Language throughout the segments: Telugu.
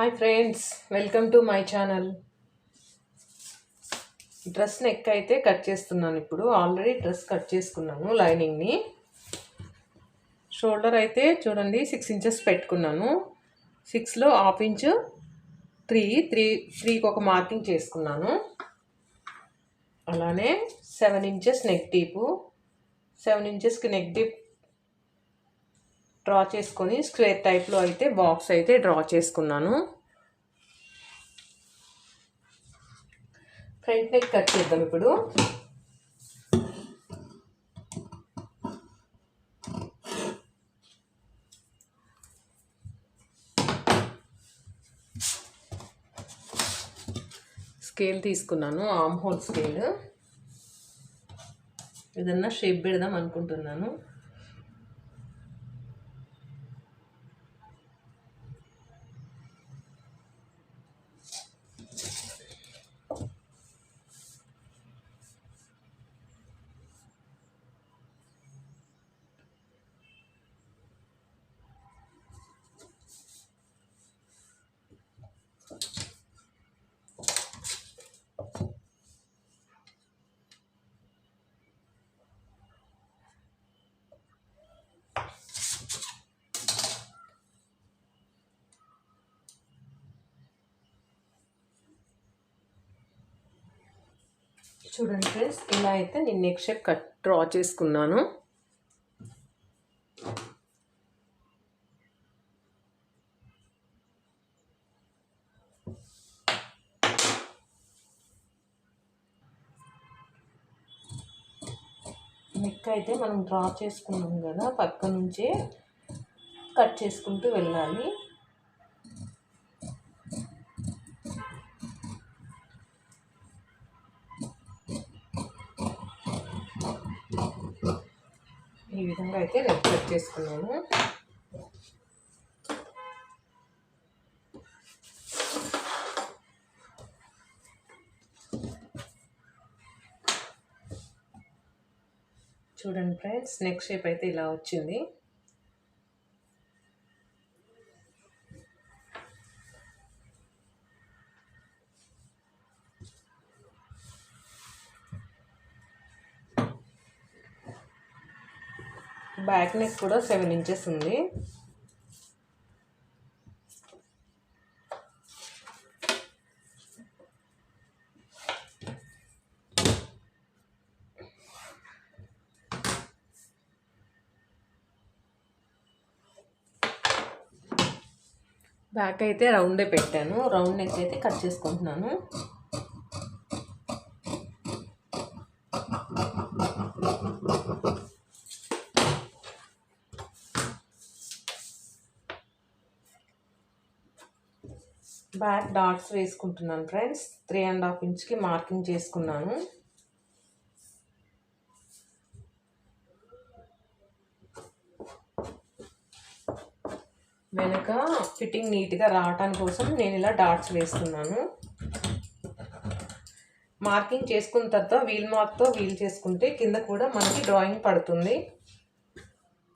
Hi friends welcome to my channel dress neck అయితే కట్ చేస్తున్నాను ఇప్పుడు. ఆల్రెడీ డ్రెస్ కట్ చేసుకున్నాను లైనింగ్ని షోల్డర్ అయితే చూడండి సిక్స్ ఇంచెస్ పెట్టుకున్నాను. సిక్స్లో హాఫ్ ఇంచు త్రీ త్రీ త్రీకి ఒక మార్కింగ్ చేసుకున్నాను. అలానే seven inches neck deep seven ఇంచెస్కి నెక్ డీప్ డ్రా చేసుకొని స్క్వేర్ టైప్లో అయితే బాక్స్ అయితే డ్రా చేసుకున్నాను. ఫ్రంట్ నెక్ కట్ చేద్దాం ఇప్పుడు. స్కేల్ తీసుకున్నాను ఆమ్ హోల్ స్కేల్. ఏదన్నా షేప్ పెడదాం అనుకుంటున్నాను. చూడండి ఫ్రెండ్స్ ఇలా అయితే నేను నెక్ షేప్ కట్ డ్రా చేసుకున్నాను. నెక్ అయితే మనం డ్రా చేసుకున్నాం కదా పక్క నుంచే కట్ చేసుకుంటూ వెళ్ళాలి. ఈ విధంగా అయితే నేను కట్ చేసుకున్నాను. చూడండి ఫ్రెండ్స్ నెక్ షేప్ అయితే ఇలా వచ్చింది. బ్యాక్ నెక్ కూడా సెవెన్ ఇంచెస్ ఉంది. బ్యాక్ అయితే రౌండే పెట్టాను. రౌండ్ నెక్ అయితే కట్ చేసుకుంటున్నాను. బ్యాక్ డాట్స్ వేసుకుంటున్నాను ఫ్రెండ్స్. త్రీ అండ్ హాఫ్ ఇంచ్కి మార్కింగ్ చేసుకున్నాను. వెనక ఫిట్టింగ్ నీట్గా రావటం కోసం నేను ఇలా డాట్స్ వేస్తున్నాను. మార్కింగ్ చేసుకున్న తర్వాత వీల్ మార్క్తో వీల్ చేసుకుంటే కింద కూడా మనకి డ్రాయింగ్ పడుతుంది.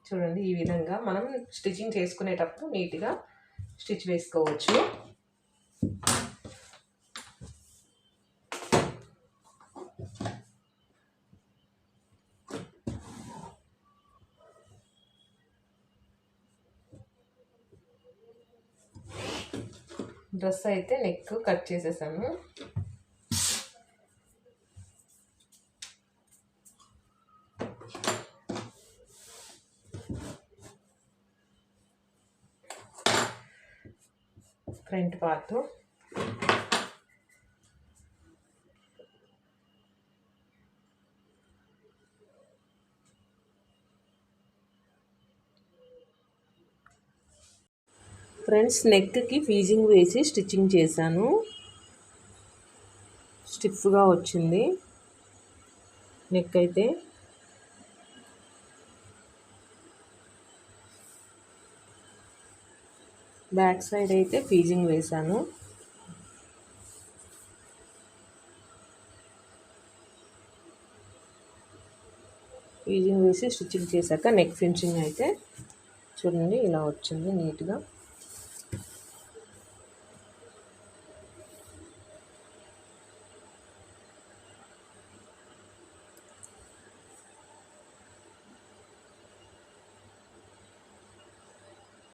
చూడండి ఈ విధంగా మనం స్టిచ్చింగ్ చేసుకునేటప్పుడు నీట్గా స్టిచ్ వేసుకోవచ్చు. డ్రెస్ అయితే నెక్ కట్ చేసేసాను ఫ్రంట్ పార్ట్. ఫ్రెండ్స్ నెక్కి ఫీజింగ్ వేసి స్టిచ్చింగ్ చేశాను. స్టిఫ్గా వచ్చింది. నెక్ అయితే బ్యాక్ సైడ్ అయితే ఫీజింగ్ వేశాను. ఫీజింగ్ వేసి స్టిచ్చింగ్ చేశాక నెక్ ఫినిషింగ్ అయితే చూడండి ఇలా వచ్చింది నీట్గా.